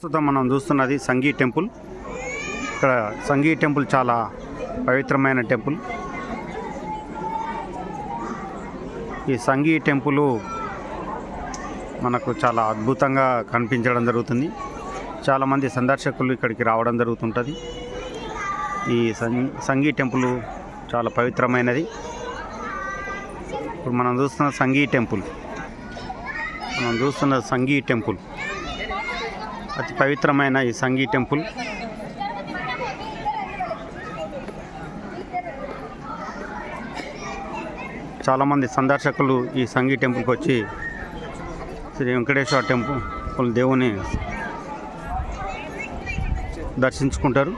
ప్రస్తుతం మనం చూస్తున్నది సంఘీ టెంపుల్. ఇక్కడ సంఘీ టెంపుల్ చాలా పవిత్రమైన టెంపుల్. ఈ సంఘీ టెంపుల్ మనకు చాలా అద్భుతంగా కనిపించడం జరుగుతుంది. చాలామంది సందర్శకులు ఇక్కడికి రావడం జరుగుతుంటుంది. ఈ సంఘీ టెంపుల్ చాలా పవిత్రమైనది. ఇప్పుడు మనం చూస్తున్న సంఘీ టెంపుల్. మనం చూస్తున్న సంఘీ టెంపుల్. అతి పవిత్రమైన ఈ సంఘీ టెంపుల్. చాలామంది సందర్శకులు ఈ సంఘీ టెంపుల్కి వచ్చి శ్రీ వెంకటేశ్వర టెంపుల్ దేవుని దర్శించుకుంటారు.